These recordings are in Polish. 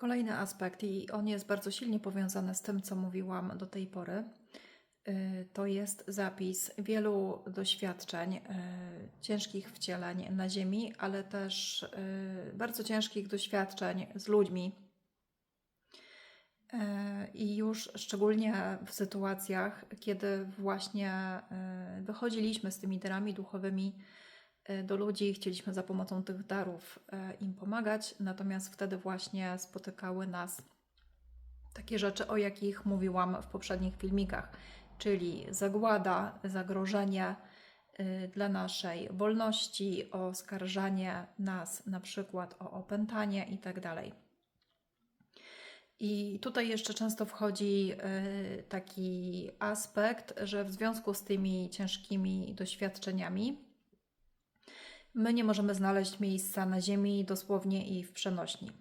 Kolejny aspekt, i on jest bardzo silnie powiązany z tym, co mówiłam do tej pory, y, to jest zapis wielu doświadczeń, y, ciężkich wcieleń na Ziemi, ale też y, bardzo ciężkich doświadczeń z ludźmi. I już szczególnie w sytuacjach, kiedy właśnie wychodziliśmy z tymi darami duchowymi do ludzi chcieliśmy za pomocą tych darów y, im pomagać, natomiast wtedy właśnie spotykały nas takie rzeczy, o jakich mówiłam w poprzednich filmikach, czyli zagłada, zagrożenie y, dla naszej wolności, oskarżanie nas na przykład o opętanie itd. I tutaj jeszcze często wchodzi y, taki aspekt, że w związku z tymi ciężkimi doświadczeniami my nie możemy znaleźć miejsca na Ziemi dosłownie i w przenośni.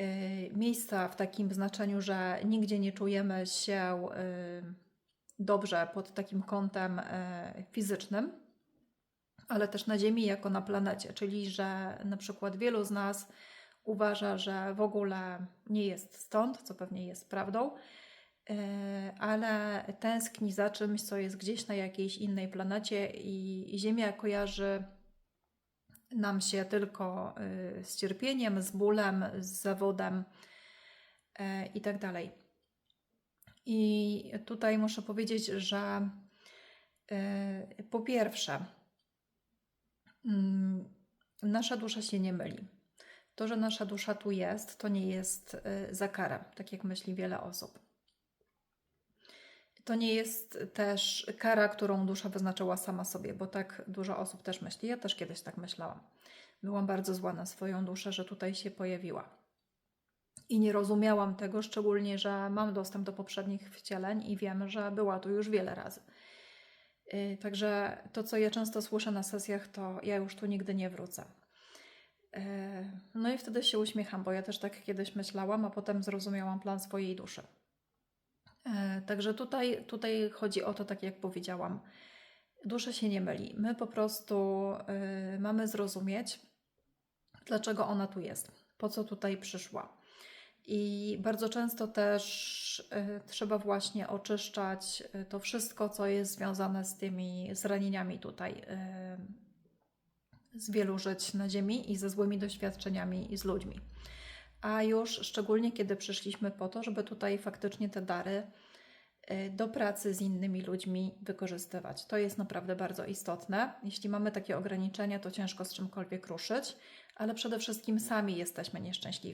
Y, Miejsca w takim znaczeniu, że nigdzie nie czujemy się y, dobrze pod takim kątem y, fizycznym, ale też na Ziemi jako na planecie, czyli że na przykład wielu z nas uważa, że w ogóle nie jest stąd, co pewnie jest prawdą, ale tęskni za czymś, co jest gdzieś na jakiejś innej planecie i Ziemia kojarzy nam się tylko y, z cierpieniem, z bólem, z zawodem e, i tak dalej. I tutaj muszę powiedzieć, że e, po pierwsze, mm, nasza dusza się nie myli. To, że nasza dusza tu jest, to nie jest y, za karę, tak jak myśli wiele osób. To nie jest też kara, którą dusza wyznaczyła sama sobie, bo tak dużo osób też myśli. Ja też kiedyś tak myślałam. Byłam bardzo zła na swoją duszę, że tutaj się pojawiła. I nie rozumiałam tego, szczególnie, że mam dostęp do poprzednich wcieleń i wiem, że była tu już wiele razy. Y, Także to, co ja często słyszę na sesjach, to ja już tu nigdy nie wrócę. E, No i wtedy się uśmiecham, bo ja też tak kiedyś myślałam, a potem zrozumiałam plan swojej duszy. E, Także tutaj, tutaj chodzi o to, tak jak powiedziałam, dusza się nie myli. My po prostu y, mamy zrozumieć, dlaczego ona tu jest, po co tutaj przyszła. I bardzo często też y, trzeba właśnie oczyszczać y, to wszystko, co jest związane z tymi zranieniami tutaj, z wielu żyć na Ziemi i ze złymi doświadczeniami i z ludźmi. A już szczególnie, kiedy przyszliśmy po to, żeby tutaj faktycznie te dary y, do pracy z innymi ludźmi wykorzystywać. To jest naprawdę bardzo istotne. Jeśli mamy takie ograniczenia, to ciężko z czymkolwiek ruszyć, ale przede wszystkim sami jesteśmy nieszczęśliwi.